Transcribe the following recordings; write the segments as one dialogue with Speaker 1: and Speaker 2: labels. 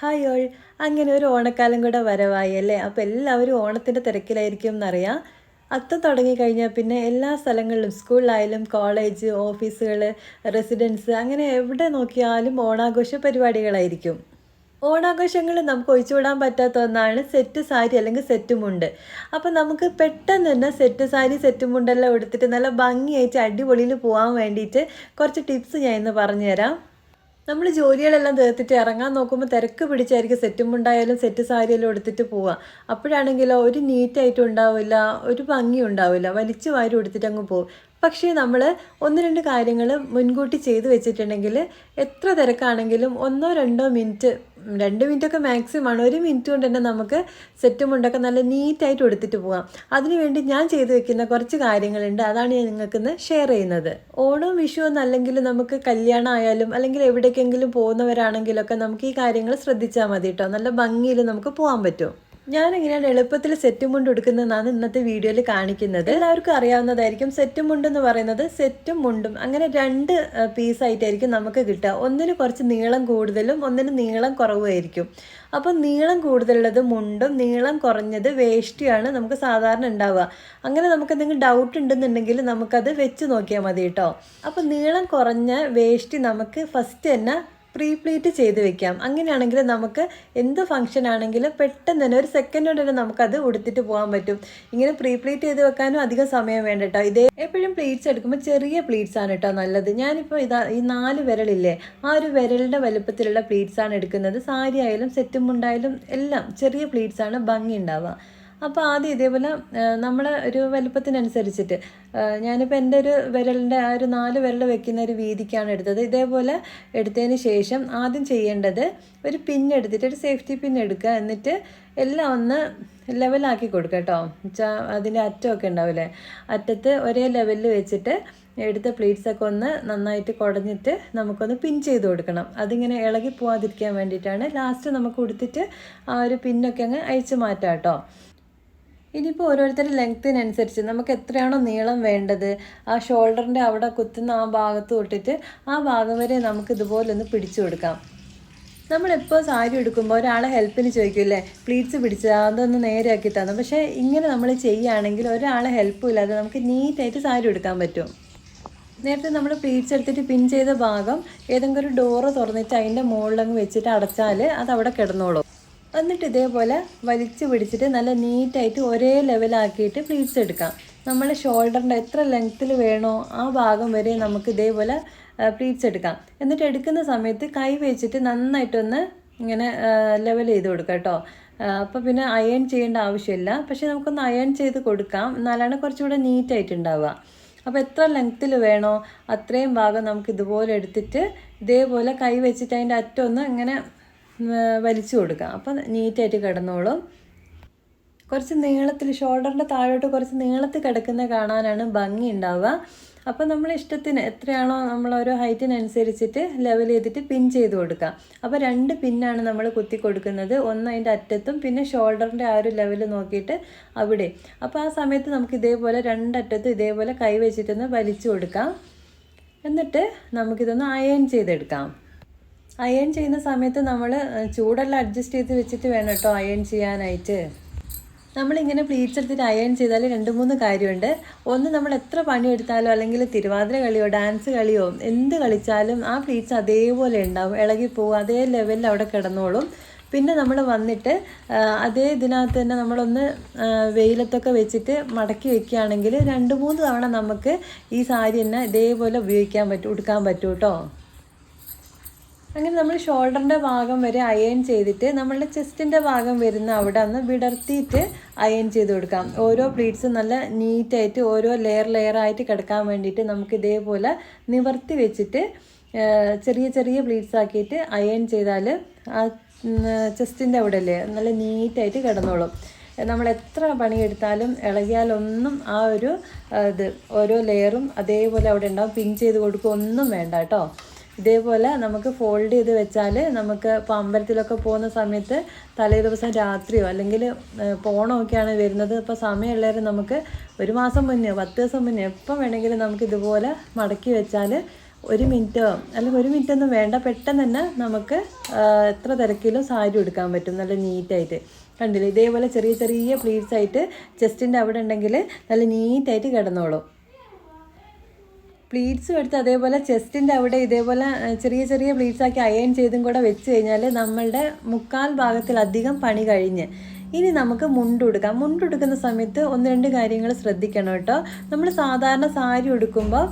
Speaker 1: Hi all. അങ്ങനെ ഒരു ഓണക്കാലം കൂടെ വരവായി അല്ലേ? അപ്പോൾ എല്ലാവരും ഓണത്തിന്റെ തിരക്കിലായിരിക്കും എന്നറിയാം. അത്തം തുടങ്ങിക്കഴിഞ്ഞാൽ പിന്നെ എല്ലാ സ്ഥലങ്ങളിലും സ്കൂളിലായാലും കോളേജ് ഓഫീസുകൾ റെസിഡൻസ് അങ്ങനെ എവിടെ നോക്കിയാലും ഓണാഘോഷ പരിപാടികളായിരിക്കും. ഓണാഘോഷങ്ങൾ നമുക്ക് ഒഴിച്ചുവിടാൻ പറ്റാത്ത ഒന്നാണ് സെറ്റ് സാരി അല്ലെങ്കിൽ സെറ്റ് മുണ്ട്. അപ്പോൾ നമുക്ക് പെട്ടെന്ന് തന്നെ സെറ്റ് സാരി സെറ്റ് മുണ്ടെല്ലാം എടുത്തിട്ട് നല്ല ഭംഗിയായിട്ട് അടിപൊളിയിൽ പോകാൻ വേണ്ടിയിട്ട് കുറച്ച് ടിപ്സ് ഞാൻ ഇന്ന് പറഞ്ഞുതരാം. നമ്മൾ ജോലികളെല്ലാം തീർത്തിട്ട് ഇറങ്ങാൻ നോക്കുമ്പോൾ തിരക്ക് പിടിച്ചായിരിക്കും സെറ്റും ഉണ്ടായാലും സെറ്റ് സാരിയെല്ലാം എടുത്തിട്ട് പോവുക അപ്പോഴാണെങ്കിലോ ഒരു നീറ്റായിട്ടും ഉണ്ടാവില്ല ഒരു ഭംഗി ഉണ്ടാവില്ല. വലിച്ചു വാരി എടുത്തിട്ട് അങ്ങ് പോകും പക്ഷേ നമ്മൾ ഒന്ന് രണ്ട് കാര്യങ്ങൾ മുൻകൂട്ടി ചെയ്തു വെച്ചിട്ടുണ്ടെങ്കിൽ എത്ര തിരക്കാണെങ്കിലും ഒന്നോ രണ്ടോ മിനിറ്റ് രണ്ട് മിനിറ്റൊക്കെ മാക്സിമം ആണ് ഒരു മിനിറ്റ് കൊണ്ട് തന്നെ നമുക്ക് സെറ്റും മുണ്ടൊക്കെ നല്ല നീറ്റായിട്ട് എടുത്തിട്ട് പോകാം അതിനുവേണ്ടി ഞാൻ ചെയ്തു വെക്കുന്ന കുറച്ച് കാര്യങ്ങളുണ്ട്. അതാണ് ഞാൻ നിങ്ങൾക്ക് ഇന്ന് ഷെയർ ചെയ്യുന്നത്. ഓണവും വിഷുവും അല്ലെങ്കിൽ നമുക്ക് കല്യാണം ആയാലും അല്ലെങ്കിൽ എവിടേക്കെങ്കിലും പോകുന്നവരാണെങ്കിലൊക്കെ നമുക്ക് ഈ കാര്യങ്ങൾ ശ്രദ്ധിച്ചാൽ മതി കേട്ടോ നല്ല ഭംഗിയിൽ നമുക്ക് പോകാൻ പറ്റും. ഞാൻ എങ്ങനെയാണ് എളുപ്പത്തിൽ സെറ്റും മുണ്ട് എടുക്കുന്നതെന്നാണ് ഇന്നത്തെ വീഡിയോയിൽ കാണിക്കുന്നത്. എല്ലാവർക്കും അറിയാവുന്നതായിരിക്കും സെറ്റും മുണ്ട് എന്ന് പറയുന്നത്. സെറ്റും മുണ്ടും അങ്ങനെ രണ്ട് പീസായിട്ടായിരിക്കും നമുക്ക് കിട്ടുക. ഒന്നിന് കുറച്ച് നീളം കൂടുതലും ഒന്നിന് നീളം കുറവുമായിരിക്കും. അപ്പോൾ നീളം കൂടുതലുള്ളത് മുണ്ടും നീളം കുറഞ്ഞത് വേഷ്ടിയാണ് നമുക്ക് സാധാരണ ഉണ്ടാവുക. അങ്ങനെ നമുക്ക് എന്തെങ്കിലും ഡൗട്ട് ഉണ്ടെന്നുണ്ടെങ്കിൽ നമുക്കത് വെച്ച് നോക്കിയാൽ മതി കേട്ടോ. അപ്പോൾ നീളം കുറഞ്ഞ വേഷ്ടി നമുക്ക് ഫസ്റ്റ് തന്നെ പ്രീ പ്ലേറ്റ് ചെയ്ത് വെക്കാം. അങ്ങനെയാണെങ്കിൽ നമുക്ക് എന്ത് ഫംഗ്ഷൻ ആണെങ്കിലും പെട്ടെന്ന് തന്നെ ഒരു സെക്കൻഡ് കൊണ്ട് തന്നെ നമുക്കത് ഉടുത്തിട്ട് പോകാൻ പറ്റും. ഇങ്ങനെ പ്രീ പ്ലേറ്റ് ചെയ്ത് വെക്കാനും അധികം സമയം വേണ്ട കേട്ടോ. ഇതേ എപ്പോഴും പ്ലീറ്റ്സ് എടുക്കുമ്പോൾ ചെറിയ പ്ലീറ്റ്സ് ആണ് കേട്ടോ നല്ലത്. ഞാനിപ്പോൾ ഇതാ ഈ നാല് വിരലില്ലേ ആ ഒരു വിരലിന്റെ വലുപ്പത്തിലുള്ള പ്ലീറ്റ്സ് ആണ് എടുക്കുന്നത്. സാരി ആയാലും സെറ്റും മുണ്ടായാലും എല്ലാം ചെറിയ പ്ലീറ്റ്സ് ആണ് ഭംഗി ഉണ്ടാവുക. അപ്പോൾ ആദ്യം ഇതേപോലെ നമ്മളെ ഒരു വലുപ്പത്തിനനുസരിച്ചിട്ട് ഞാനിപ്പോൾ എന്റെ ഒരു വിരലിന്റെ ആ ഒരു നാല് വിരൽ വെക്കുന്ന ഒരു വീതിക്കാണ് എടുത്തത്. ഇതേപോലെ എടുത്തതിന് ശേഷം ആദ്യം ചെയ്യേണ്ടത് ഒരു പിന്നെടുത്തിട്ട് ഒരു സേഫ്റ്റി പിൻ എടുക്കുക. എന്നിട്ട് എല്ലാം ഒന്ന് ലെവലാക്കി കൊടുക്കുക കേട്ടോ. വെച്ചാൽ അതിന്റെ അറ്റമൊക്കെ ഉണ്ടാവില്ലേ? അറ്റത്ത് ഒരേ ലെവലിൽ വെച്ചിട്ട് എടുത്ത പ്ലേറ്റ്സൊക്കെ ഒന്ന് നന്നായിട്ട് കുടഞ്ഞിട്ട് നമുക്കൊന്ന് പിൻ ചെയ്ത് കൊടുക്കണം. അതിങ്ങനെ ഇളകി പോവാതിരിക്കാൻ വേണ്ടിയിട്ടാണ് ലാസ്റ്റ് നമുക്ക് കൊടുത്തിട്ട് ആ ഒരു പിന്നൊക്കെ അങ്ങ് അയച്ചു മാറ്റാം കേട്ടോ. ഇനിയിപ്പോൾ ഓരോരുത്തരുടെ ലെങ്ത്തിനനുസരിച്ച് നമുക്ക് എത്രയാണോ നീളം വേണ്ടത് ആ ഷോൾഡറിന്റെ അവിടെ കുത്തുന്ന ആ ഭാഗത്ത് തൊട്ടിട്ട് ആ ഭാഗം വരെ നമുക്ക് ഇതുപോലെ ഒന്ന് പിടിച്ചു കൊടുക്കാം. നമ്മളെപ്പോൾ സാരി എടുക്കുമ്പോൾ ഒരാളെ ഹെൽപ്പിന് ചോദിക്കില്ലേ പ്ലീറ്റ്സ് പിടിച്ച് അതൊന്ന് നേരെയാക്കി തന്നു. പക്ഷേ ഇങ്ങനെ നമ്മൾ ചെയ്യുകയാണെങ്കിൽ ഒരാളെ ഹെൽപ്പും ഇല്ലാതെ നമുക്ക് നീറ്റായിട്ട് സാരി എടുക്കാൻ പറ്റും. നേരത്തെ നമ്മൾ പ്ലീറ്റ്സ് എടുത്തിട്ട് പിൻ ചെയ്ത ഭാഗം ഏതെങ്കിലും ഒരു ഡോറ് തുറന്നിട്ട് അതിന്റെ മുകളിലങ്ങ് വെച്ചിട്ട് അടച്ചാൽ അത് അവിടെ കിടന്നോളും. എന്നിട്ട് ഇതേപോലെ വലിച്ചു പിടിച്ചിട്ട് നല്ല നീറ്റായിട്ട് ഒരേ ലെവലാക്കിയിട്ട് പ്ലീറ്റ്സ് എടുക്കാം. നമ്മൾ ഷോൾഡറിന്റെ എത്ര ലെങ്ത്തിൽ വേണോ ആ ഭാഗം വരെ നമുക്ക് ഇതേപോലെ പ്ലീറ്റ്സ് എടുക്കാം. എന്നിട്ട് എടുക്കുന്ന സമയത്ത് കൈ വെച്ചിട്ട് നന്നായിട്ടൊന്ന് ഇങ്ങനെ ലെവൽ ചെയ്ത് കൊടുക്കുക കേട്ടോ. അപ്പോൾ പിന്നെ അയൺ ചെയ്യേണ്ട ആവശ്യമില്ല. പക്ഷേ നമുക്കൊന്ന് അയൺ ചെയ്ത് കൊടുക്കാം. എന്നാലാണ് കുറച്ചുകൂടെ നീറ്റായിട്ടുണ്ടാവുക. അപ്പോൾ എത്ര ലെങ്ത്തിൽ വേണോ അത്രയും ഭാഗം നമുക്ക് ഇതുപോലെ എടുത്തിട്ട് ഇതേപോലെ കൈ വെച്ചിട്ട് അതിന്റെ അറ്റമൊന്ന് ഇങ്ങനെ വലിച്ചു കൊടുക്കാം. അപ്പം നീറ്റായിട്ട് കിടന്നോളും. കുറച്ച് നീളത്തിൽ ഷോൾഡറിന്റെ താഴോട്ട് കുറച്ച് നീളത്തിൽ കിടക്കുന്ന കാണാനാണ് ഭംഗി ഉണ്ടാവുക. അപ്പം നമ്മൾ ഇഷ്ടത്തിന് എത്രയാണോ നമ്മൾ ഓരോ ഹൈറ്റിനനുസരിച്ചിട്ട് ലെവൽ ചെയ്തിട്ട് പിൻ ചെയ്ത് കൊടുക്കാം. അപ്പോൾ രണ്ട് പിന്നാണ് നമ്മൾ കുത്തി കൊടുക്കുന്നത്. ഒന്ന് അതിന്റെ അറ്റത്തും പിന്നെ ഷോൾഡറിന്റെ ആ ഒരു ലെവൽ നോക്കിയിട്ട് അവിടെ. അപ്പോൾ ആ സമയത്ത് നമുക്ക് ഇതേപോലെ രണ്ടറ്റത്തും ഇതേപോലെ കൈ വെച്ചിട്ടൊന്ന് വലിച്ചു കൊടുക്കാം. എന്നിട്ട് നമുക്കിതൊന്ന് അയൺ ചെയ്തെടുക്കാം. അയൺ ചെയ്യുന്ന സമയത്ത് നമ്മൾ ചൂടെല്ലാം അഡ്ജസ്റ്റ് ചെയ്ത് വെച്ചിട്ട് വേണം കേട്ടോ അയൺ ചെയ്യാനായിട്ട്. നമ്മളിങ്ങനെ പ്ലീറ്റ്സ് എടുത്തിട്ട് അയൺ ചെയ്താൽ രണ്ട് മൂന്ന് കാര്യമുണ്ട്. ഒന്ന് നമ്മൾ എത്ര പണിയെടുത്താലോ അല്ലെങ്കിൽ തിരുവാതിര കളിയോ ഡാൻസ് കളിയോ എന്ത് കളിച്ചാലും ആ പ്ലീറ്റ്സ് അതേപോലെ ഉണ്ടാവും. ഇളകി പോകും. അതേ ലെവലിൽ അവിടെ കിടന്നോളും. പിന്നെ നമ്മൾ വന്നിട്ട് അതേ ഇതിനകത്ത് തന്നെ നമ്മളൊന്ന് വെയിലത്തൊക്കെ വെച്ചിട്ട് മടക്കി വെക്കുകയാണെങ്കിൽ രണ്ട് മൂന്ന് തവണ നമുക്ക് ഈ സാരി തന്നെ ഇതേപോലെ ഉപയോഗിക്കാൻ പറ്റും ഉടുക്കാൻ പറ്റും കേട്ടോ അങ്ങനെ നമ്മൾ ഷോൾഡറിന്റെ ഭാഗം വരെ അയൺ ചെയ്തിട്ട് നമ്മളുടെ ചെസ്റ്റിന്റെ ഭാഗം വരുന്ന അവിടെ ഒന്ന് വിടർത്തിയിട്ട് അയൺ ചെയ്ത് കൊടുക്കാം. ഓരോ പ്ലീറ്റ്സും നല്ല നീറ്റായിട്ട് ഓരോ ലെയർ ലെയർ ആയിട്ട് കിടക്കാൻ വേണ്ടിയിട്ട് നമുക്ക് ഇതേപോലെ നിവർത്തി വെച്ചിട്ട് ചെറിയ ചെറിയ പ്ലീറ്റ്സ് ആക്കിയിട്ട് അയൺ ചെയ്താൽ ആ ചെസ്റ്റിന്റെ അവിടെ അല്ലേ നല്ല നീറ്റായിട്ട് കിടന്നോളും. നമ്മൾ എത്ര പണിയെടുത്താലും ഇളകിയാലൊന്നും ആ ഒരു ഇത് ഓരോ ലെയറും അതേപോലെ അവിടെ ഉണ്ടാവും. പിൻ ചെയ്ത് കൊടുക്കുക ഒന്നും വേണ്ട കേട്ടോ. ഇതേപോലെ നമുക്ക് ഫോൾഡ് ചെയ്ത് വെച്ചാൽ നമുക്ക് ഇപ്പോൾ അമ്പലത്തിലൊക്കെ പോകുന്ന സമയത്ത് തലേ ദിവസം രാത്രിയോ അല്ലെങ്കിൽ പോണമൊക്കെയാണ് വരുന്നത്. ഇപ്പോൾ സമയമുള്ളവർ നമുക്ക് ഒരു മാസം മുന്നേ പത്ത് ദിവസം മുന്നേ എപ്പം വേണമെങ്കിലും നമുക്ക് ഇതുപോലെ മടക്കി വെച്ചാൽ ഒരു മിനിറ്റോ അല്ലെങ്കിൽ ഒരു മിനിറ്റ് ഒന്നും വേണ്ട. പെട്ടെന്ന് തന്നെ നമുക്ക് എത്ര തിരക്കിലും സാരി എടുക്കാൻ പറ്റും. നല്ല നീറ്റായിട്ട്. കണ്ടില്ലേ? ഇതേപോലെ ചെറിയ ചെറിയ പ്ലീറ്റ്സ് ആയിട്ട് ചെസ്റ്റിന്റെ അവിടെ ഉണ്ടെങ്കിൽ നല്ല നീറ്റായിട്ട് കിടന്നോളും. പ്ലീറ്റ്സും എടുത്ത് അതേപോലെ ചെസ്റ്റിന്റെ അവിടെ ഇതേപോലെ ചെറിയ ചെറിയ പ്ലീറ്റ്സാക്കി അയൺ ചെയ്തും കൂടെ വെച്ച് കഴിഞ്ഞാൽ നമ്മളുടെ മുക്കാൽ ഭാഗത്തിലധികം പണി കഴിഞ്ഞ്. ഇനി നമുക്ക് മുണ്ടുടുക്കാം മുണ്ടുടുക്കുന്ന സമയത്ത് ഒന്ന് രണ്ട് കാര്യങ്ങൾ ശ്രദ്ധിക്കണം കേട്ടോ. നമ്മൾ സാധാരണ സാരി ഉടുക്കുമ്പോൾ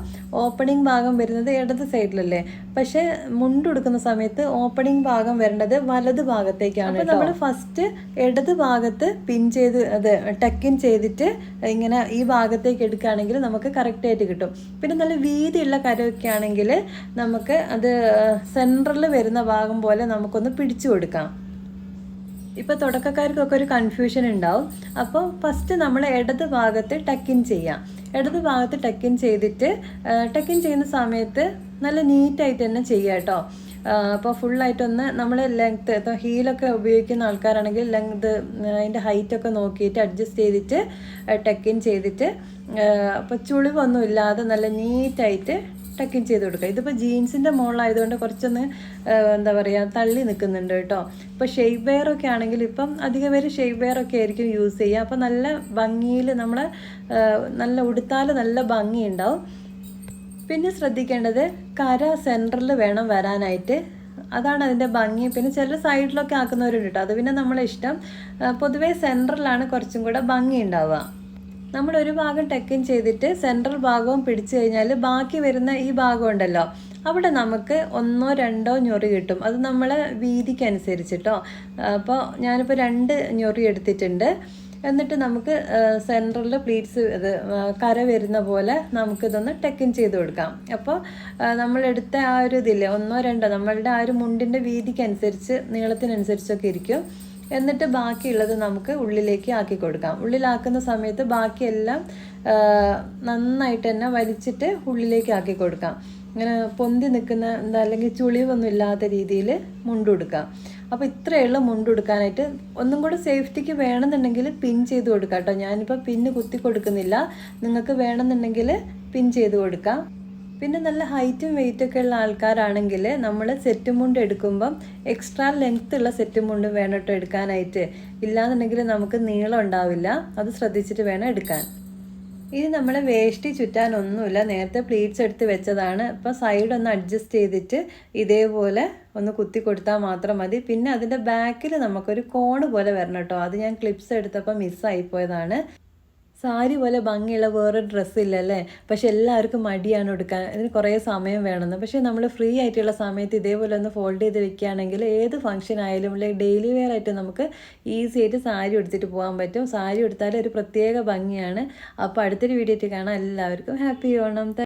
Speaker 1: ഓപ്പണിംഗ് ഭാഗം വരുന്നത് ഇടത് സൈഡിലല്ലേ പക്ഷേ മുണ്ടുടുക്കുന്ന സമയത്ത് ഓപ്പണിംഗ് ഭാഗം വരേണ്ടത് വലത് ഭാഗത്തേക്കാണ് അപ്പോൾ നമ്മൾ ഫസ്റ്റ് ഇടത് ഭാഗത്ത് പിൻ ചെയ്ത് അത് ടക്കിൻ ചെയ്തിട്ട് ഇങ്ങനെ ഈ ഭാഗത്തേക്ക് എടുക്കുകയാണെങ്കിൽ നമുക്ക് കറക്റ്റായിട്ട് കിട്ടും. പിന്നെ നല്ല വീതിയുള്ള കരമൊക്കെ ആണെങ്കിൽ നമുക്ക് അത് സെൻട്രലിൽ വരുന്ന ഭാഗം പോലെ നമുക്കൊന്ന് പിടിച്ചു കൊടുക്കാം. ഇപ്പോൾ തുടക്കക്കാർക്കൊക്കെ ഒരു കൺഫ്യൂഷൻ ഉണ്ടാവും. അപ്പോൾ ഫസ്റ്റ് നമ്മൾ ഇടത് ഭാഗത്ത് ടക്കിൻ ചെയ്യാം. ഇടത് ഭാഗത്ത് ടക്കിൻ ചെയ്തിട്ട് ടക്കിൻ ചെയ്യുന്ന സമയത്ത് നല്ല നീറ്റായിട്ട് തന്നെ ചെയ്യുക കേട്ടോ. അപ്പോൾ ഫുള്ളായിട്ടൊന്ന് നമ്മൾ ലെങ്ത്ത് ഇപ്പോൾ ഹീലൊക്കെ ഉപയോഗിക്കുന്ന ആൾക്കാരാണെങ്കിൽ ലെങ്ത് അതിന്റെ ഹൈറ്റൊക്കെ നോക്കിയിട്ട് അഡ്ജസ്റ്റ് ചെയ്തിട്ട് ടക്കിൻ ചെയ്തിട്ട് അപ്പോൾ ചുളിവൊന്നും ഇല്ലാതെ നല്ല നീറ്റായിട്ട് ടക്കിൻ ചെയ്ത് കൊടുക്കുക. ഇതിപ്പോൾ ജീൻസിന്റെ മുകളിലായതുകൊണ്ട് കുറച്ചൊന്ന് എന്താ പറയുക തള്ളി നിൽക്കുന്നുണ്ട് കേട്ടോ. ഇപ്പോൾ ഷെയ്പ്പ് വെയർ ഒക്കെ ആണെങ്കിൽ ഇപ്പം അധികം പേര് ഷെയ്പ്പ് വെയർ ഒക്കെ ആയിരിക്കും യൂസ് ചെയ്യുക. അപ്പോൾ നല്ല ഭംഗിയിൽ നമ്മൾ നല്ല ഉടുത്താൽ നല്ല ഭംഗിയുണ്ടാവും. പിന്നെ ശ്രദ്ധിക്കേണ്ടത് കര സെന്ററിൽ വേണം വരാനായിട്ട്. അതാണ് അതിന്റെ ഭംഗി. പിന്നെ ചില സൈഡിലൊക്കെ ആക്കുന്നവരുണ്ട് കേട്ടോ. അത് പിന്നെ നമ്മളെ ഇഷ്ടം. പൊതുവേ സെന്ററിലാണ് കുറച്ചും കൂടെ ഭംഗി ഉണ്ടാവുക നമ്മൾ ഒരു ഭാഗം ടെക്കിൻ ചെയ്തിട്ട് സെൻട്രൽ ഭാഗവും പിടിച്ചു കഴിഞ്ഞാൽ ബാക്കി വരുന്ന ഈ ഭാഗം ഉണ്ടല്ലോ അവിടെ നമുക്ക് ഒന്നോ രണ്ടോ ഞൊറി കിട്ടും. അത് നമ്മളെ വീതിക്കനുസരിച്ചിട്ടോ അപ്പോൾ ഞാനിപ്പോൾ രണ്ട് ഞൊറി എടുത്തിട്ടുണ്ട്. എന്നിട്ട് നമുക്ക് സെൻട്രലിൽ പ്ലീറ്റ്സ് ഇത് കര വരുന്ന പോലെ നമുക്കിതൊന്ന് ടെക്കിൻ ചെയ്ത് കൊടുക്കാം. അപ്പോൾ നമ്മളെടുത്ത ആ ഒരു ഇതില്ലേ ഒന്നോ രണ്ടോ നമ്മളുടെ ആ ഒരു മുണ്ടിന്റെ വീതിക്കനുസരിച്ച് നീളത്തിനനുസരിച്ചൊക്കെ ഇരിക്കും. എന്നിട്ട് ബാക്കിയുള്ളത് നമുക്ക് ഉള്ളിലേക്ക് ആക്കി കൊടുക്കാം. ഉള്ളിലാക്കുന്ന സമയത്ത് ബാക്കിയെല്ലാം നന്നായിട്ട് തന്നെ വലിച്ചിട്ട് ഉള്ളിലേക്ക് ആക്കി കൊടുക്കാം. ഇങ്ങനെ പൊന്തി നിൽക്കുന്ന എന്താ അല്ലെങ്കിൽ ചുളിവൊന്നും ഇല്ലാത്ത രീതിയിൽ മുണ്ടുകൊടുക്കാം അപ്പോൾ ഇത്രയേ ഉള്ളൂ മുണ്ടുകൊടുക്കാനായിട്ട് ഒന്നും കൂടെ സേഫ്റ്റിക്ക് വേണമെന്നുണ്ടെങ്കിൽ പിൻ ചെയ്ത് കൊടുക്കാം കേട്ടോ. ഞാനിപ്പോൾ പിന്ന് കുത്തി കൊടുക്കുന്നില്ല. നിങ്ങൾക്ക് വേണമെന്നുണ്ടെങ്കിൽ പിൻ ചെയ്ത് കൊടുക്കാം. പിന്നെ നല്ല ഹൈറ്റും വെയിറ്റും ഒക്കെ ഉള്ള ആൾക്കാരാണെങ്കിൽ നമ്മൾ സെറ്റ് മുണ്ട് എടുക്കുമ്പം എക്സ്ട്രാ ലെങ്ത് ഉള്ള സെറ്റ് മുണ്ട് വേണം കേട്ടോ എടുക്കാനായിട്ട്. ഇല്ലാന്നുണ്ടെങ്കിൽ നമുക്ക് നീളം ഉണ്ടാവില്ല. അത് ശ്രദ്ധിച്ചിട്ട് വേണം എടുക്കാൻ. ഇനി നമ്മൾ വേഷ്ടി ചുറ്റാനൊന്നുമില്ല നേരത്തെ പ്ലീറ്റ്സ് എടുത്ത് വെച്ചതാണ്. ഇപ്പം സൈഡ് ഒന്ന് അഡ്ജസ്റ്റ് ചെയ്തിട്ട് ഇതേപോലെ ഒന്ന് കുത്തി കൊടുത്താൽ മാത്രം മതി. പിന്നെ അതിന്റെ ബാക്കിൽ നമുക്കൊരു കോണ് പോലെ വരണം കേട്ടോ അത് ഞാൻ ക്ലിപ്സ് എടുത്തപ്പോൾ മിസ്സായിപ്പോയതാണ് സാരി പോലെ ഭംഗിയുള്ള വേറെ ഡ്രസ്സില്ല അല്ലേ പക്ഷെ എല്ലാവർക്കും മടിയാണ് എടുക്കാൻ ഇതിന് കുറേ സമയം വേണമെന്ന്. പക്ഷേ നമ്മൾ ഫ്രീ ആയിട്ടുള്ള സമയത്ത് ഇതേപോലെ ഒന്ന് ഫോൾഡ് ചെയ്ത് വെക്കുകയാണെങ്കിൽ ഏത് ഫംഗ്ഷൻ ആയാലും അല്ലെങ്കിൽ ഡെയിലി വെയർ ആയിട്ട് നമുക്ക് ഈസി ആയിട്ട് സാരി എടുത്തിട്ട് പോകാൻ പറ്റും. സാരി എടുത്താൽ ഒരു പ്രത്യേക ഭംഗിയാണ്. അപ്പോൾ അടുത്തൊരു വീഡിയോ ആയിട്ട് കാണാം. എല്ലാവർക്കും ഹാപ്പി ഓണം.